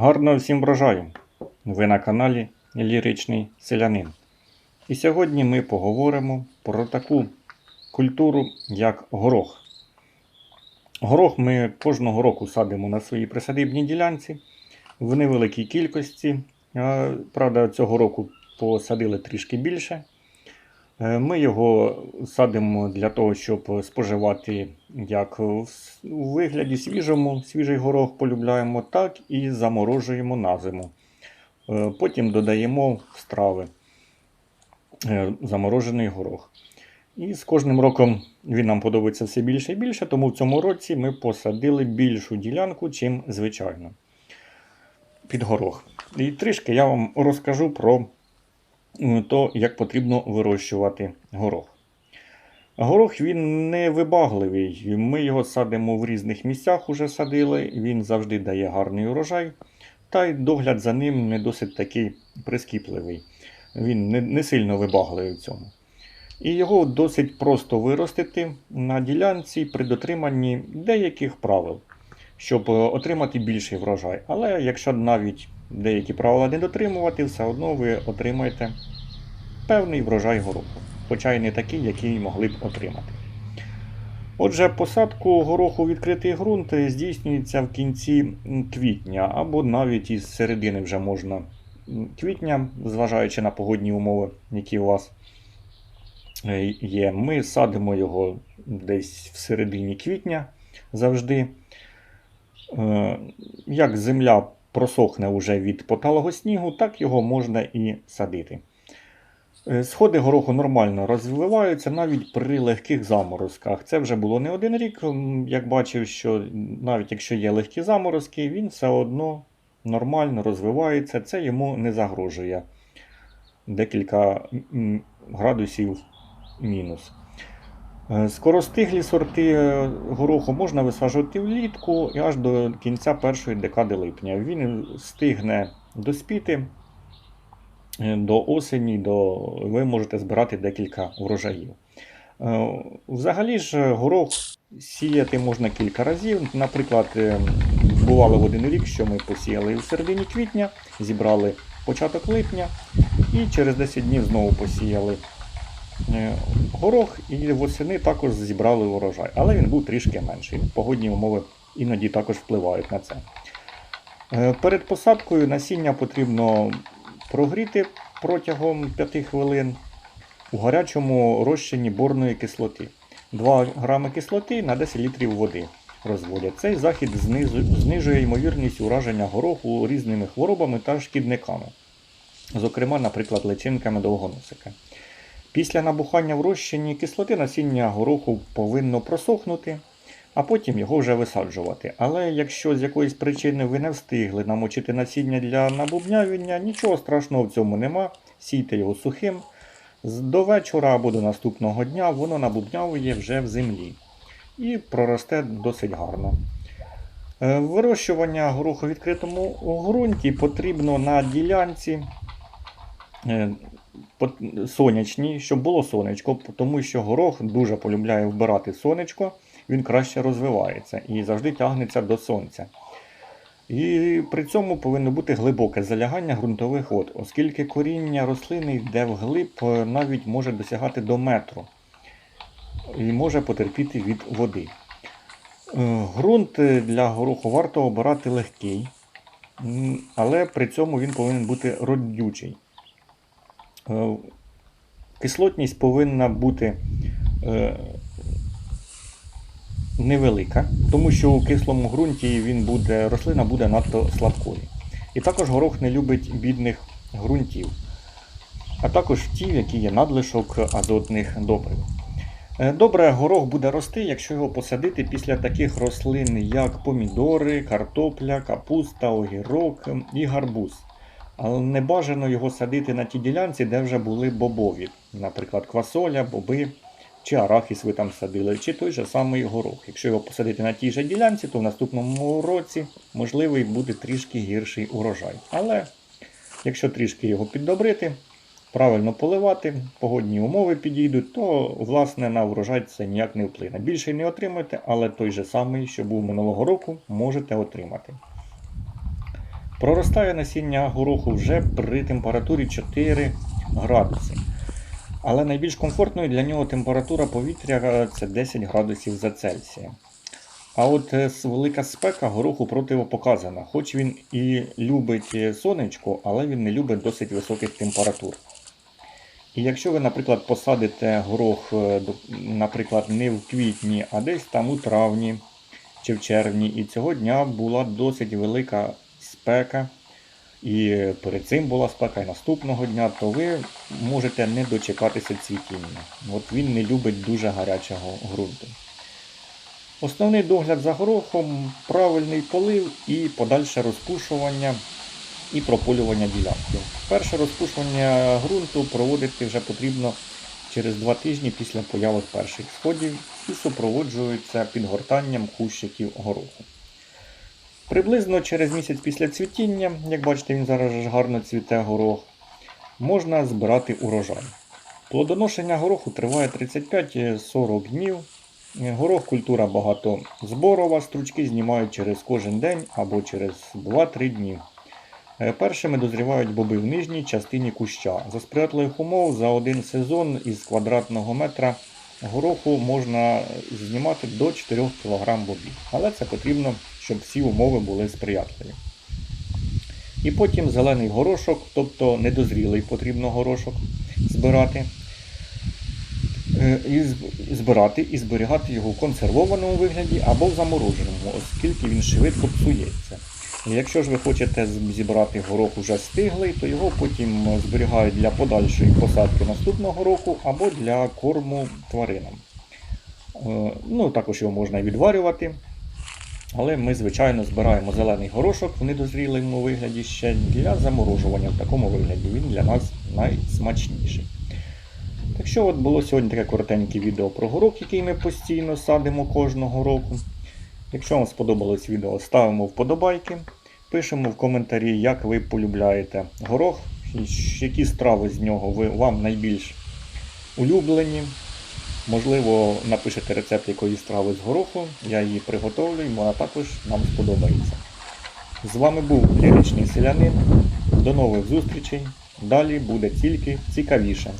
Гарного всім врожаю! Ви на каналі Ліричний Селянин. І сьогодні ми поговоримо про таку культуру, як горох. Горох ми кожного року садимо на своїй присадибній ділянці в невеликій кількості. Правда, цього року посадили трішки більше. Е, Ми його садимо для того, щоб споживати як у вигляді свіжому, свіжий горох полюбляємо, так і заморожуємо на зиму. Е, Потім додаємо в страви е, заморожений горох. І з кожним роком він нам подобається все більше і більше, тому в цьому році ми посадили більшу ділянку, чим звичайно. Під горох. І трішки я вам розкажу про то, як потрібно вирощувати горох. Горох він не вибагливий. Ми його садимо в різних місцях, уже садили. Він завжди дає гарний урожай. Та й догляд за ним не досить такий прискіпливий. Він не, не сильно вибагливий в цьому. І його досить просто виростити на ділянці при дотриманні деяких правил, щоб е, отримати більший врожай. Але якщо навіть деякі правила не дотримувати, все одно ви отримаєте певний врожай гороху, хоча й не такий, який могли б отримати. Отже, посадку гороху відкритий ґрунт здійснюється в кінці квітня або навіть із середини вже можна квітня, зважаючи на погодні умови, які у вас е, є. Ми садимо його десь в середині квітня завжди. Е, Як земля просохне вже від поталого снігу, так його можна і садити. Е, Сходи гороху нормально розвиваються навіть при легких заморозках. Це вже було не один рік. Як бачив, що навіть якщо є легкі заморозки, він все одно нормально розвивається, це йому не загрожує декілька градусів мінус. Е, Скоростиглі сорти е, гороху можна висаджувати влітку і аж до кінця першої декади липня. Він стигне доспіти е, до осені, до... ви можете збирати декілька врожаїв. Е, Взагалі ж горох сіяти можна кілька разів. Наприклад, бувало в один рік, що ми посіяли в середині квітня, зібрали початок липня і через 10 днів знову посіяли горох і восени також зібрали урожай, але він був трішки менший. Погодні умови іноді також впливають на це. Е, Перед посадкою насіння потрібно прогріти протягом 5 хвилин у гарячому розчині борної кислоти. 2 грами кислоти на 10 літрів води розводять. Цей захід знижує ймовірність ураження гороху різними хворобами та шкідниками, зокрема, наприклад, личинками довгоносика. Після набухання в розчині кислоти насіння гороху повинно просохнути, а потім його вже висаджувати. Але якщо з якоїсь причини ви не встигли намочити насіння для набубнявлення, нічого страшного в цьому нема. Сійте його сухим. До вечора або до наступного дня воно набубнявує вже в землі і проросте досить гарно. Е, Вирощування гороху в відкритому ґрунті потрібно на ділянці сонячній, щоб було сонечко, тому що горох дуже полюбляє вбирати сонечко, він краще розвивається і завжди тягнеться до сонця. І при цьому повинно бути глибоке залягання ґрунтових вод, оскільки коріння рослини йде вглиб, е, навіть може досягати до метру і може потерпіти від води. Ґрунт е, для гороху варто обирати легкий, але при цьому він повинен бути родючий. Е, Кислотність повинна бути е, невелика, тому що у кислому ґрунті він буде, рослина буде надто слабкою. І також горох не любить бідних ґрунтів, а також ті, які є надлишок азотних добрив. Е, Добре, горох буде рости, якщо його посадити після таких рослин, як помідори, картопля, капуста, огірок і гарбуз. Але не бажано його садити на тій ділянці, де вже були бобові, наприклад, квасоля, боби чи арахіс ви там садили, чи той же самий горох. Якщо його посадити на тій же ділянці, то в наступному році можливий буде трішки гірший урожай. Але якщо трішки його піддобрити, правильно поливати, погодні умови підійдуть, то власне на врожай це ніяк не вплине. Більше не отримаєте, але той же самий, що був минулого року, можете отримати. Проростає насіння гороху вже при температурі 4 градуси. Але найбільш комфортною для нього температура повітря це 10 градусів за Цельсієм. А от е, велика спека гороху противопоказана. Хоч він і любить е, сонечко, але він не любить досить високих температур. І якщо ви, наприклад, посадите горох, е, наприклад, не в квітні, а десь там у травні чи в червні, і цього дня була досить велика спека, і перед цим була спека, і наступного дня, то ви можете не дочекатися цвітіння. От він не любить дуже гарячого ґрунту. Основний догляд за горохом правильний полив і подальше розпушування і прополювання ділянки. Перше розпушування ґрунту проводити вже потрібно через два тижні після появи перших сходів і супроводжується підгортанням кущиків гороху. Приблизно через місяць після цвітіння, як бачите, він зараз гарно цвіте горох, можна збирати урожай. Плодоношення гороху триває 35-40 днів. Горох культура багатозборова, стручки знімають через кожен день або через 2-3 дні. Е, Першими дозрівають боби в нижній частині куща. За сприятливих умов за один сезон із квадратного метра гороху можна знімати до 4 кг бобів. Але це потрібно, щоб всі умови були сприятливі. І потім зелений горошок, тобто недозрілий потрібно горошок збирати. Е, І збирати і зберігати його в консервованому вигляді або в замороженому, оскільки він швидко псується. Якщо ж ви хочете зібрати горох уже стиглий, то його потім е, зберігають для подальшої посадки наступного року або для корму тваринам. Е, Ну, також його можна і відварювати. Але ми, звичайно, збираємо зелений горошок в недозрілому вигляді ще для заморожування в такому вигляді. Він для нас найсмачніший. Так що от було сьогодні таке коротеньке відео про горох, який ми постійно садимо кожного року. Якщо вам сподобалось відео, ставимо вподобайки, пишемо в коментарі, як ви полюбляєте горох, які страви з нього вам найбільш улюблені. Можливо, напишете рецепт якоїсь страви з гороху, я її приготовлю, і вона також нам сподобається. З вами був ліричний селянин. До нових зустрічей. Далі буде тільки цікавіше.